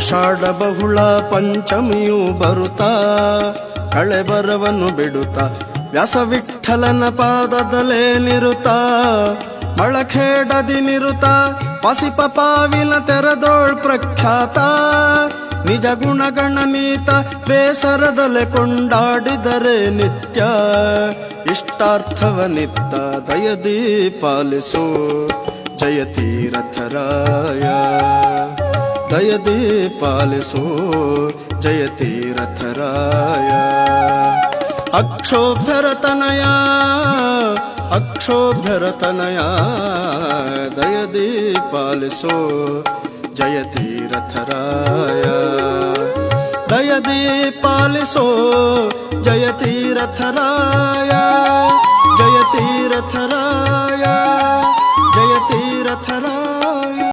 ಆಷಾಢ ಬಹುಳ ಪಂಚಮಿಯು ಬರುತ್ತಾ, ಕಳೆ ಬರವನ್ನು ಬಿಡುತ್ತಾ, ವ್ಯಾಸ ವಿಠಲನ ಪಾದದಲೇ ನಿರುತ ಮಳಖೇಡದಿ ನಿರುತ ಪಸಿಪ ಪಾವಿನ ತೆರೆದೋಳ್ ಪ್ರಖ್ಯಾತ, ನಿಜ ಗುಣಗಣನೀತ ಬೇಸರದಲೆ ಕೊಂಡಾಡಿದರೆ ನಿತ್ಯ ಇಷ್ಟಾರ್ಥವ ನಿತ್ತ ದಯದಿ ಪಾಲಿಸೋ, ಜಯತೀರಥರಾಯ. दयदे पाल सो जयते रथ राया। अक्षोभरतनया अक्षोभ्यरतनया दयदे पाल सो जयते रथ राया। दयदे पाल सो, जय तीरथ राया। जय तीरथ राया, जय तीरथ राया।